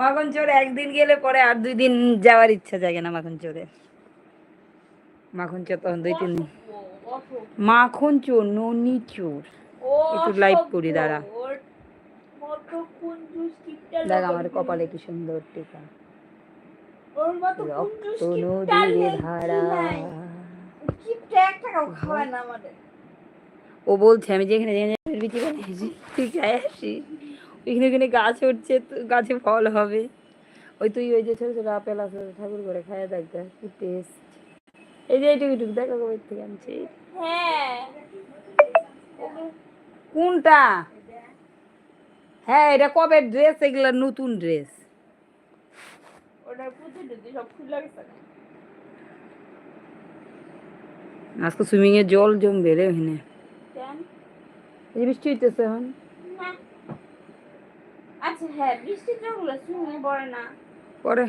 মাখন চোর। একদিন গেলে পরে আর দুই দিন যাওয়ার ইচ্ছা জাগে না মাখন চোরে। মাখন চোর তখন দুই তিন দিন। মাখন চোর ননি চোর। একটু অসভ্য, করি, দাঁড়া। দেখ আমার কপালে কি সুন্দর টিকা। রক্ত নদীর ধারা। টাকাও খাওয়ায় না আমাদের। ও বলছে আমি যেখানে যেখানে বানিয়েছি তুই খাই আসি ওইখানে ওইখানে গাছ উঠছে গাছে ফল হবে। ওই তুই ওই যে ছোট ছোট আপেল আছে ঠাকুর করে খায় দেখ দেখ কি টেস্ট এই যে এইটুকু এইটুকু দেখো কবে থেকে আনছি। হ্যাঁ। কোনটা? হ্যাঁ এটা কবে ড্রেস এগুলা নতুন ড্রেস আজকে সুইমিং এ জল জমবে রে ওখানে এই বৃষ্টি হইতেছে এখন? আচ্ছা হ্যাঁ বৃষ্টির জলগুলো সুইমিং পড়ে না। পরে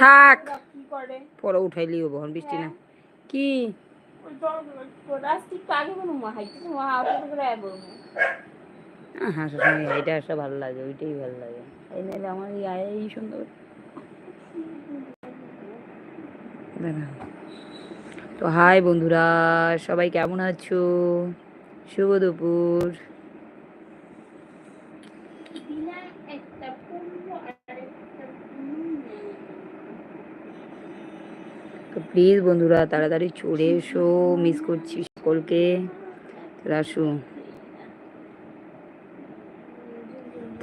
থাক। কি পরে বৃষ্টি না। কি? সময় এইটা আসা ভালো লাগে ওইটাই ভালো লাগে। এই নাহলে আমার এই সুন্দর। দাঁড়া। তো হাই বন্ধুরা, সবাই কেমন আছো? শুভ দুপুর। তো প্লিজ বন্ধুরা, তাড়াতাড়ি চলে এসো মিস করছি সকলকে। আসো।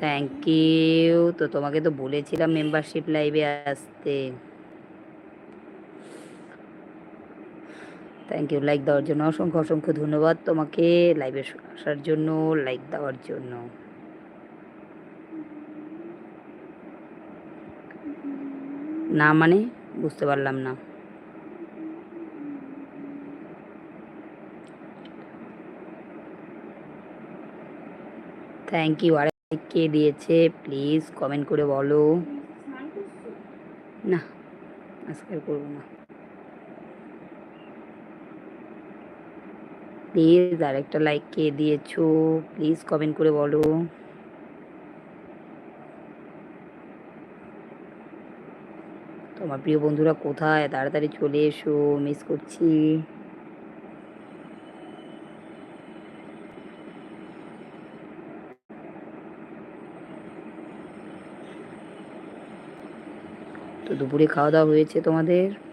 থ্যাংক ইউ তো তোমাকে তো বলেছিলাম মেম্বারশিপ লাইভে আসতে। থ্যাংক ইউ লাইক দেওয়ার জন্য অসংখ্য অসংখ্য ধন্যবাদ তোমাকে লাইভে আসার জন্য লাইক দেওয়ার জন্য। না মানে বুঝতে পারলাম না। থ্যাংক ইউ আর কে দিয়েছে প্লিজ কমেন্ট করে বলো। না, আজকে করব না। প্লিজ আর একটা লাইক কে দিয়েছ প্লিজ কমেন্ট করে বলো। তোমার প্রিয় বন্ধুরা কোথায়? তাড়াতাড়ি চলে এসো মিস করছি। তো দুপুরে খাওয়া দাওয়া হয়েছে তোমাদের?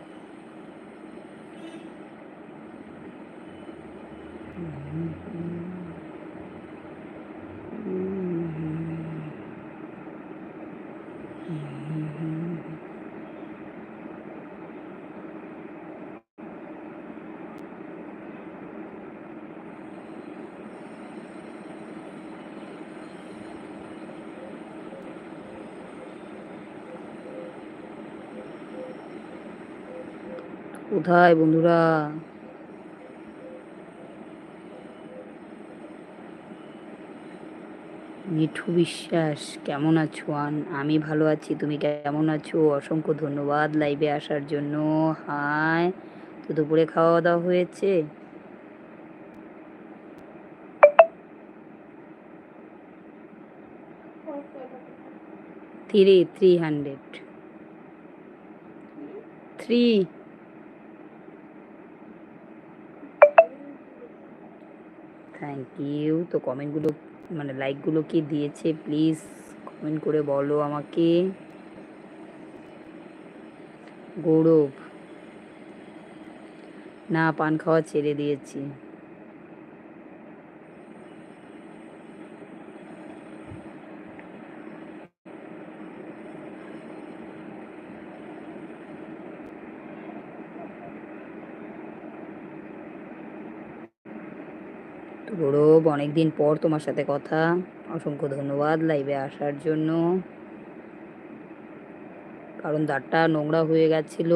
কোথায় বন্ধুরা? মিঠু বিশ্বাস, কেমন আছো আন? আমি ভালো আছি, তুমি কেমন আছো? অসংখ্য ধন্যবাদ লাইভে আসার জন্য। হাই, তো দুপুরে খাওয়া দাওয়া হয়েছে? Three three hundred three thank you তো কমেন্টগুলো মানে লাইকগুলো কি দিয়েছে? প্লিজ কমেন্ট করে বলো আমাকে। গৌরব, না, পান খাওয়া ছেড়ে দিয়েছি তো গৌরব অনেকদিন পর তোমার সাথে কথা। অসংখ্য ধন্যবাদ লাইভে আসার জন্য। কারণ দাঁতটা নোংরা হয়ে গেছিল,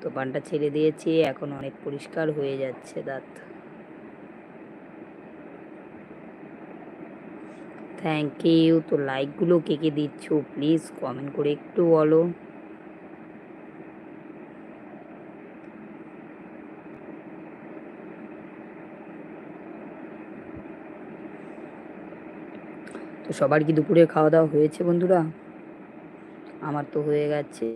তো পানটা ছেড়ে দিয়েছি, এখন অনেক পরিষ্কার হয়ে যাচ্ছে দাঁত। থ্যাংক ইউ তো লাইকগুলো কে কে দিচ্ছ প্লিজ কমেন্ট করে একটু বলো তো সবার কি দুপুরে খাওয়া দাওয়া হয়েছে বন্ধুরা? আমার তো হয়ে গেছে।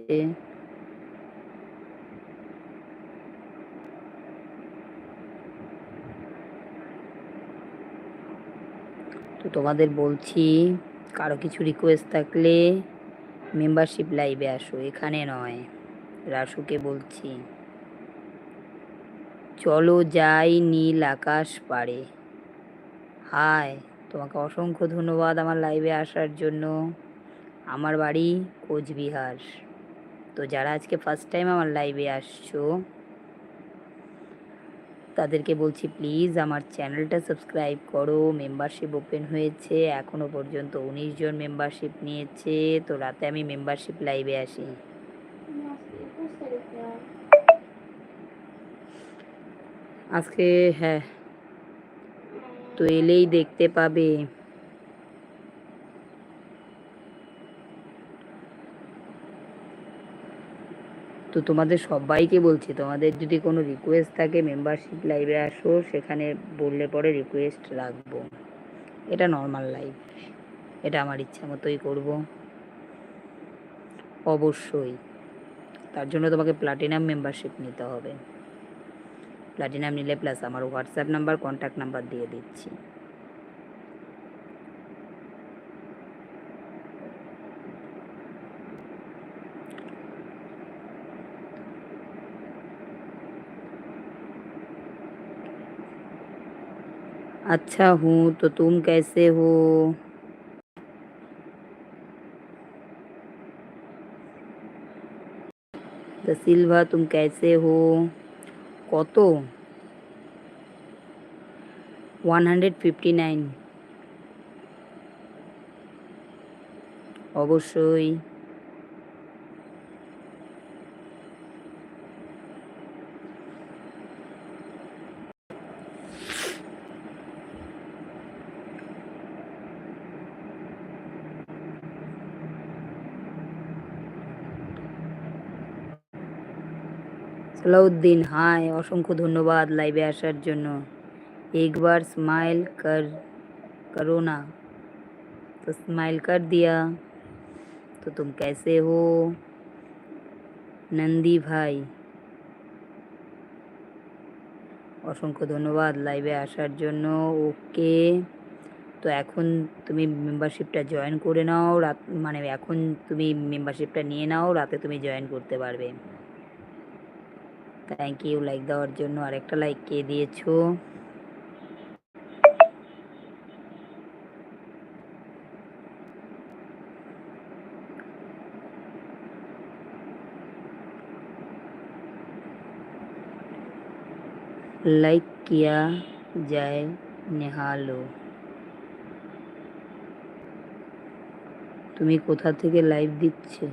তো তোমাদের বলছি, কারও কিছু রিকোয়েস্ট থাকলে মেম্বারশিপ লাইভে আসো, এখানে নয়। রাসুকে বলছি, চলো যাই নীল আকাশ পারে হাই তোমাকে অসংখ্য ধন্যবাদ আমার লাইভে আসার জন্য। আমার বাড়ি কোচবিহার। তো যারা আজকে ফার্স্ট টাইম আমার লাইভে আসছো, তাদেরকে বলছি প্লিজ আমার চ্যানেলটা সাবস্ক্রাইব করো। মেম্বারশিপ ওপেন হয়েছে এখনও পর্যন্ত উনিশ জন মেম্বারশিপ নিয়েছে। তো রাতে আমি মেম্বারশিপ লাইভে আসি। আজকে হ্যাঁ তো এলেই দেখতে পাবে। তো তোমাদের সবাইকে বলছি, তোমাদের যদি কোনো রিকোয়েস্ট থাকে মেম্বারশিপ লাইভে আসো, সেখানে বললে পরে রিকোয়েস্ট রাখব। এটা নর্মাল লাইভ এটা আমার ইচ্ছা মতোই করব। অবশ্যই, তার জন্য তোমাকে প্লাটিনাম মেম্বারশিপ নিতে হবে। প্লাটিনাম নিলে প্লাস আমার হোয়াটসঅ্যাপ নাম্বার কন্ট্যাক্ট নাম্বার দিয়ে দিচ্ছি अच्छा हूँ तो तुम कैसे हो द सिल्वा तुम कैसे हो কত? ওয়ান হান্ড্রেড ফিফটি নাইন অবশ্যই। সালাউদ্দিন হাই অসংখ্য ধন্যবাদ লাইভে আসার জন্য। একবার স্মাইল কর, করো না। তো স্মাইল কর দিয়া। তো তুম কেসে হো, নন্দী ভাই। অসংখ্য ধন্যবাদ লাইভে আসার জন্য। ওকে তো এখন তুমি মেম্বারশিপটা জয়েন করে নাও। রাত মানে এখন তুমি মেম্বারশিপটা নিয়ে নাও। রাতে তুমি জয়েন করতে পারবে। থ্যাংক ইউ লাইক দেওয়ার জন্য আরেকটা লাইক কে দিয়েছো लाइक किया जाए নেহালো তুমি কোথা থেকে লাইভ দিচ্ছে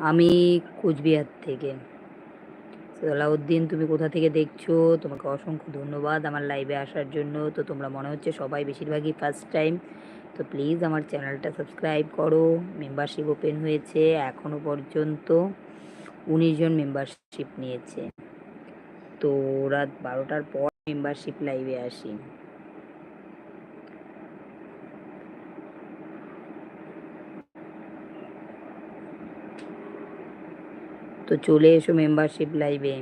আমি কোচবিহার থেকে সালাউদ্দিন তুমি কোথা থেকে দেখছ? তোমাকে অসংখ্য ধন্যবাদ আমার লাইভে আসার জন্য। তো তোমরা মনে হচ্ছে সবাই বেশিরভাগই ফার্স্ট টাইম তো প্লিজ আমার চ্যানেলটা সাবস্ক্রাইব করো। মেম্বারশিপ ওপেন হয়েছে এখনও পর্যন্ত। উনিশ জন মেম্বারশিপ নিয়েছে। তো রাত বারোটার পর মেম্বারশিপ লাইভে আসি। তো চলে এসো মেম্বারশিপ লাইভে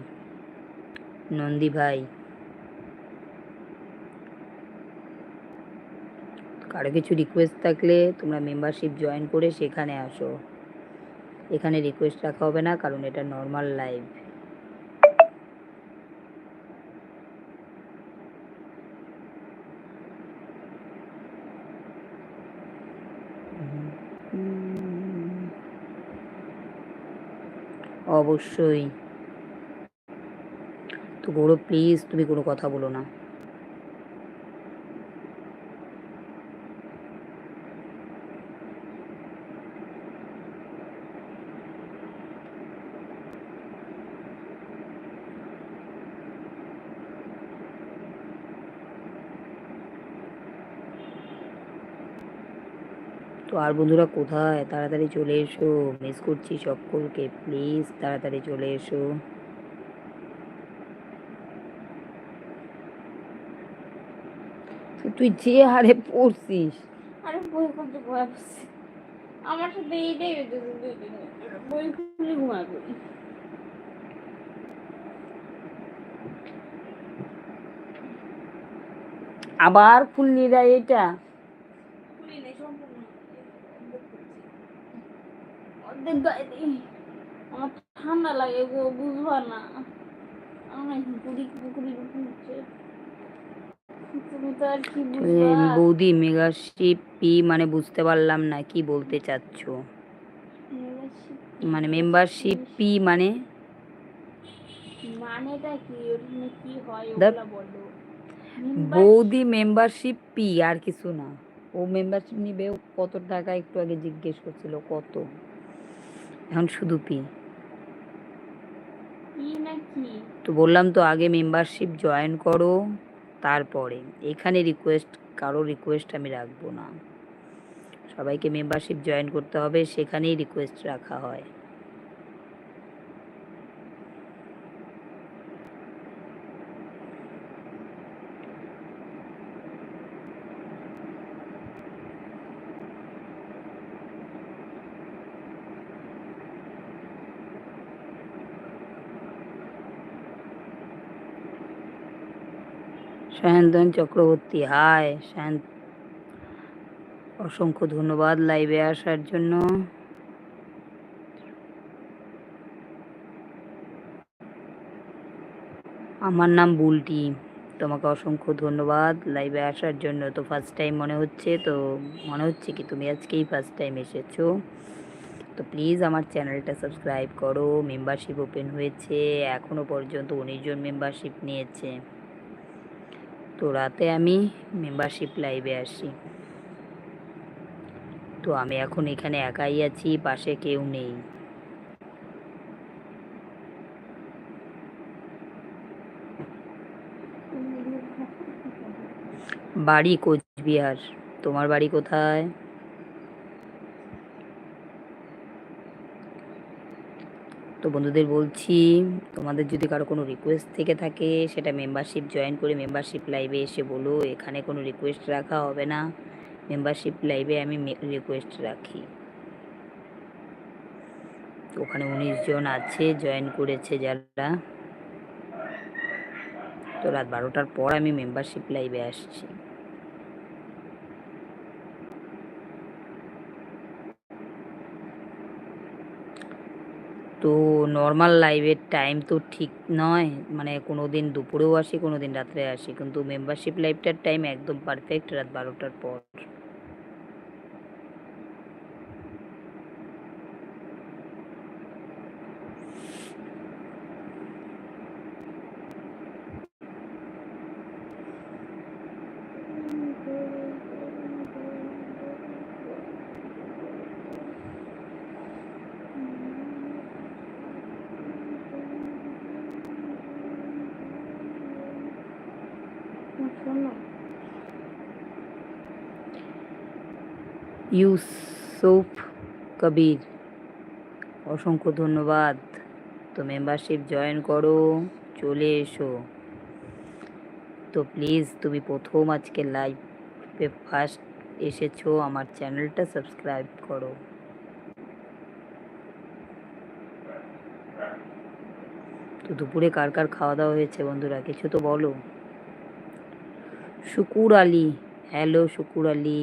নন্দী ভাই। কারও কিছু রিকোয়েস্ট থাকলে তোমরা মেম্বারশিপ জয়েন করে সেখানে আসো। এখানে রিকোয়েস্ট রাখা হবে না, কারণ এটা নর্মাল লাইভ অবশ্যই। তো গৌরব প্লিজ তুমি কোনো কথা বলো না। তো আর বন্ধুরা কোথায়? তাড়াতাড়ি চলে এসো। মিস করছি সকলকে। প্লিজ তাড়াতাড়ি চলে এসো। তুই যে হারে পড়ছিস? আরে বই করতে ঘুমায় পড়ছে আমার সাথে এইটাই হয়েছে দুই দিন। বই খুলে ঘুমায় পড়ি। আবার খুললি রা এটা খুলি নাই সম্পূর্ণ গায়ে দিই আমার ঠান্ডা লাগে গো বুঝবা না বৌদি মেগাশিপ পি মানে বুঝতে পারলাম না কি বলতে চাচ্ছ? মানে মেম্বারশিপ পি মানে? মানেটা কি? ওখানে কি হয় ওগুলা বলো। বৌদি মেম্বারশিপ পি আর কিছু না। ও মেম্বারশিপ নিবে কত টাকা একটু আগে জিজ্ঞেস করছিল কত? এখন শুধু পি। কি না কি তো বললাম তো আগে মেম্বারশিপ জয়েন করো তারপরে। এখানে রিকোয়েস্ট কারও রিকোয়েস্ট আমি রাখব না। সবাইকে মেম্বারশিপ জয়েন করতে হবে সেখানেই রিকোয়েস্ট রাখা হয়। সায়ন্তন চক্রবর্তী, হায় সায়ন্ত অসংখ্য ধন্যবাদ লাইভে আসার জন্য। আমার নাম বুলটি, তোমাকে অসংখ্য ধন্যবাদ লাইভে আসার জন্য। তো ফার্স্ট টাইম মনে হচ্ছে, তো মনে হচ্ছে কি তুমি আজকেই ফার্স্ট টাইম এসেছ। তো প্লিজ আমার চ্যানেলটা সাবস্ক্রাইব করো মেম্বারশিপ ওপেন হয়েছে এখনও পর্যন্ত উনিশ জন মেম্বারশিপ নিয়েছে। তো রাতে আমি মেম্বারশিপ লাইভে আসি। তো আমি এখন এখানে একাই আছি, পাশে কেউ নেই। বাড়ি কোচবিহার। তোমার বাড়ি কোথায়? তো বন্ধুদের বলছি, তোমাদের যদি কারও কোনো রিকোয়েস্ট থেকে থাকে, সেটা মেম্বারশিপ জয়েন করে মেম্বারশিপ লাইভে এসে বলো। এখানে কোনো রিকোয়েস্ট রাখা হবে না। মেম্বারশিপ লাইভে আমি রিকোয়েস্ট রাখি। ওখানে উনিশ জন আছে জয়েন করেছে যারা। তো রাত বারোটার পর আমি মেম্বারশিপ লাইভে আসছি। তো নর্মাল লাইভের টাইম তো ঠিক নয়। মানে কোনো দিন দুপুরেও আসি কোনো দিন রাত্রে আসি। কিন্তু মেম্বারশিপ লাইভটার টাইম একদম পারফেক্ট রাত বারোটার পর শোনো ইউসুফ কবির, অসংখ্য ধন্যবাদ। তো মেম্বারশিপ জয়েন করো, চলে এসো। তো প্লিজ তুমি প্রথম আজকে লাইভে ফার্স্ট এসেছ, আমার চ্যানেলটা সাবস্ক্রাইব করো। তো দুপুরে কার কার খাওয়া দাওয়া হয়েছে বন্ধুরা, কিছু তো বলো? শুকুর আলী হ্যালো শুকুর আলী।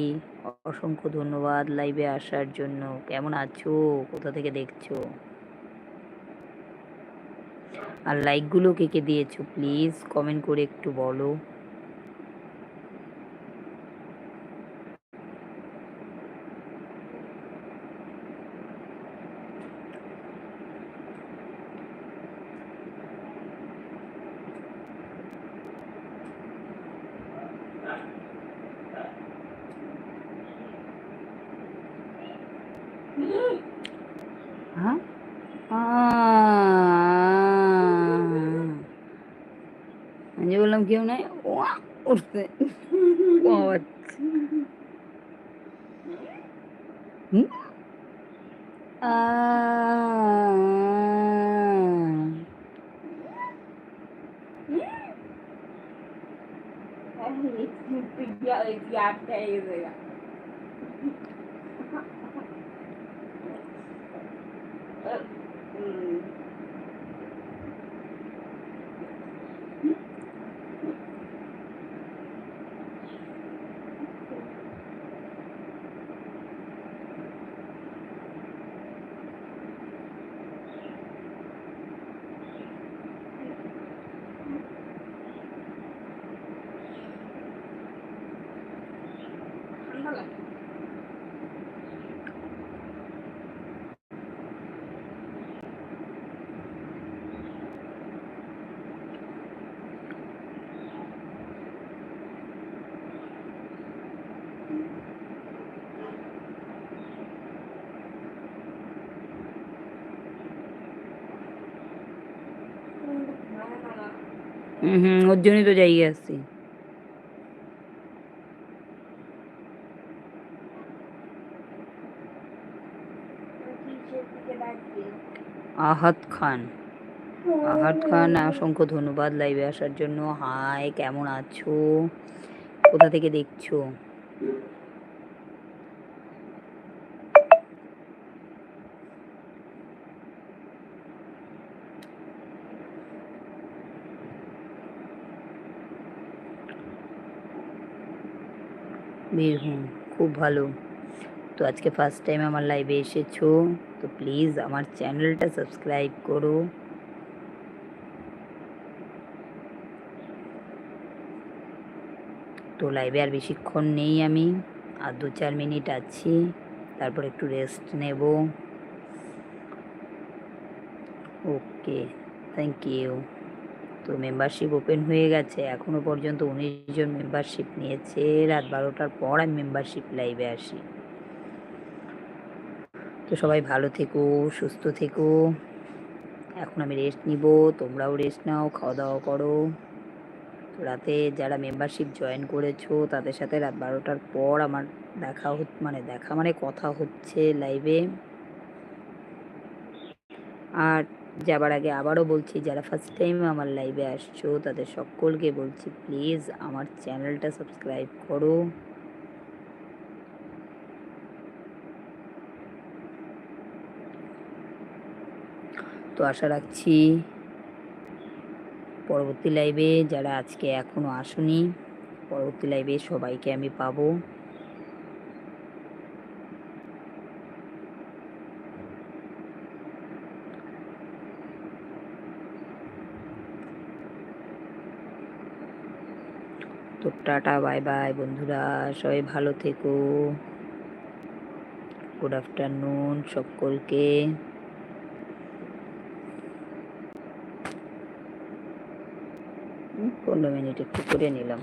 অসংখ্য ধন্যবাদ লাইভে আসার জন্য। কেমন আছো? কোথা থেকে দেখছ? আর লাইকগুলো কে কে দিয়েছ? প্লিজ কমেন্ট করে একটু বলো। কেউ নাই ও উঠছে ও আচ্ছা। হুম? আ ঠান্ডা হুম ওর জন্যই তো যাই আসছি আহাত খান। আহাত খান, অসংখ্য ধন্যবাদ লাইভে আসার জন্য। হাই কেমন আছো? কোথা থেকে দেখছ? বীরভূম খুব ভালো। তো আজকে ফার্স্ট টাইম আমার লাইভে এসেছ, তো প্লিজ আমার চ্যানেলটা সাবস্ক্রাইব করো। তো লাইভে আর বেশিক্ষণ নেই আমি, আর দু চার মিনিট আছি, তারপর একটু রেস্ট নেব। ওকে থ্যাংক ইউ তো মেম্বারশিপ ওপেন হয়ে গেছে। এখনও পর্যন্ত উনিশ জন মেম্বারশিপ নিয়েছে। রাত বারোটার পর আমি মেম্বারশিপ লাইভে আসি। তো সবাই ভালো থেকো, সুস্থ থেকো। এখন আমি রেস্ট নিব, তোমরাও রেস্ট নাও খাওয়া দাওয়া করো। তো রাতে যারা মেম্বারশিপ জয়েন করেছ, তাদের সাথে রাত বারোটার পর আমার দেখা হচ্ছে মানে দেখা মানে কথা হচ্ছে লাইভে আর যাবার আগে আবারও বলছি, যারা ফার্স্ট টাইম আমার লাইভে আসছো, তাদের সকলকে বলছি প্লিজ আমার চ্যানেলটা সাবস্ক্রাইব করো। তো আশা রাখছি পরবর্তী লাইভে যারা আজকে এখনও আসুনি, পরবর্তী লাইভে সবাইকে আমি পাবো তো টাটা, বাই বাই বন্ধুরা, সবাই ভালো থেকো। গুড আফটারনুন সকলকে। পনেরো মিনিট একটু করে নিলাম।